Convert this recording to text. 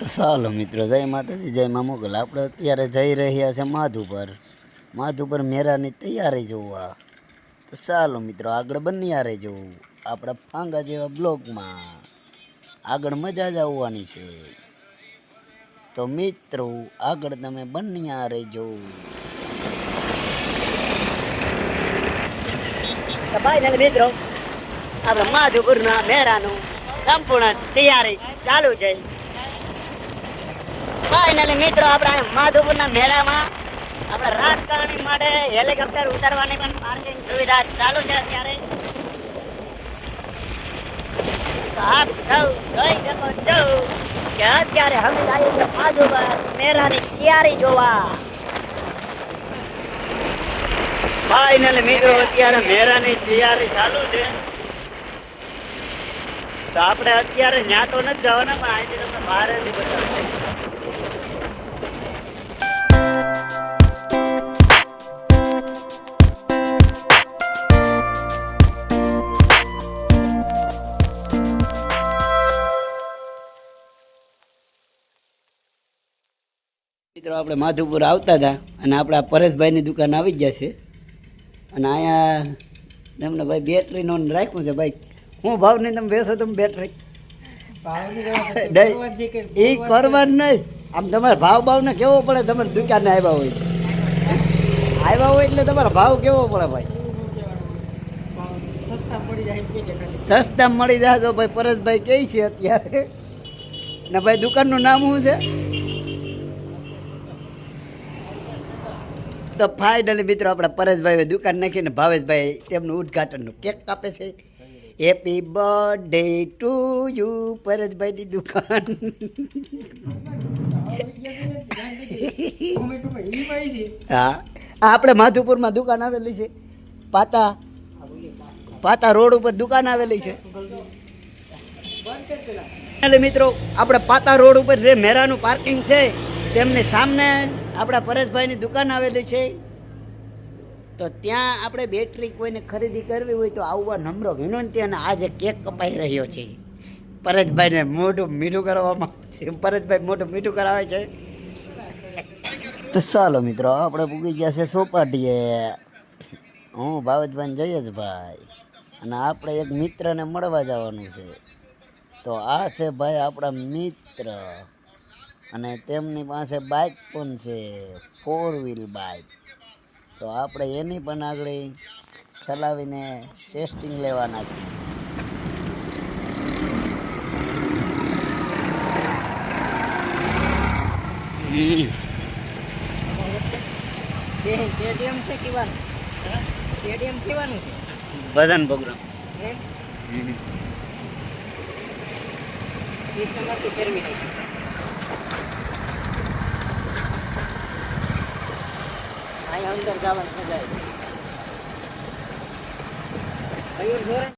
તો ચાલો મિત્રો, જય માતાજી, જય મા મોગલ. આપણે અત્યારે જઈ રહ્યા છે માધુપર. માધુપર મેરાની તૈયારી જોવા. તો ચાલો મિત્રો, આગળ બન્યા જોવું આપણા ફાંગા જેવા બ્લોગમાં આગળ મજા જ આવવાની છે. તો મિત્રો, આગળ તમે બન્યા રહેજો. ફાઇનલ મિત્રો, આપણે માધુપુરના મેળાનું સંપૂર્ણ તૈયારી ચાલુ છે. ફાઇનલી મિત્રો, આપણે માધુપુરના મેળામાં આપણે રાજકારણી માટે હેલિકોપ્ટર ઉતારવાની પણ પાર્કિંગ સુવિધા ચાલુ છે અત્યારે. આપ સૌ જોઈ શકો છો કે અત્યારે અમે જઈએ છીએ માધુપુર મેળાની તૈયારી જોવા. ફાઇનલી મિત્રો, અત્યારે મેળાની તૈયારી ચાલુ છે. તો આપણે અત્યારે ન્યા તો નથી જવાના, પણ અહીંથી તમને બહારેથી બતાવીએ મિત્રો આપણે માધુપુર આવતા હતા અને આપણા પરેશભાઈની દુકાન આવી ગયા છે. અને અહીંયા તમને ભાઈ બેટરીનો રાખ્યું છે ભાઈ. હું ભાવ નહીં તમે બેસો તમે બેટરી એ કરવાનું નહીં. આમ તમારે ભાવ ભાવને કેવો પડે? તમે દુકાને આવ્યા હોય. આવ્યા હોય એટલે તમારો ભાવ કેવો પડે ભાઈ? સસ્તા મળી જાય તો ભાઈ પરેશભાઈ કહે છે અત્યારે. ને ભાઈ દુકાનનું નામ શું છે? તો ફાઇનલી મિત્રો આપણા પરેશભાઈ દુકાન નાખીને ભાવેશભાઈ તેમનું ઉદ્ઘાટનનું કેક કાપે છે. હેપી બર્થડે ટુ યુ પરેશભાઈની દુકાન. હા આપણે માધુપુરમાં દુકાન આવેલી છે. પાતા પાતા રોડ ઉપર દુકાન આવેલી છે. એટલે મિત્રો, આપણે પાતા રોડ ઉપર જે મેરાનું પાર્કિંગ છે, તેમની સામે આપણા પરેશભાઈની દુકાન આવેલી છે. તો ત્યાં આપણે બેટરી કોઈને ખરીદી કરવી હોય તો આવવા નમ્ર વિનંતી અને આજે કેક કપાઈ રહ્યો છે. પરેશભાઈને મોઢું મીઠું કરવામાં છે. પરેશભાઈ મોઢું મીઠું કરાવે છે. તો ચાલો મિત્રો, આપણે પૂગી ગયા છે સોપાટીએ. હું ભાવેશભાઈ જયેશભાઈ અને આપણે એક મિત્રને મળવા જવાનું છે. તો આ છે ભાઈ આપણા મિત્ર. અને તેમની પાસે બાઇક પણ છે ફોર વ્હીલ બાઇક તો આપણે એની પણ આગળ ચલાવીને ટેસ્ટિંગ લેવાના છીએ. સ્ટેડિયમ છે કેવાનું છે ભજન પ્રોગ્રામ સિસ્ટમમાંથી અહીંયા અંદર જવાનું મજા આવે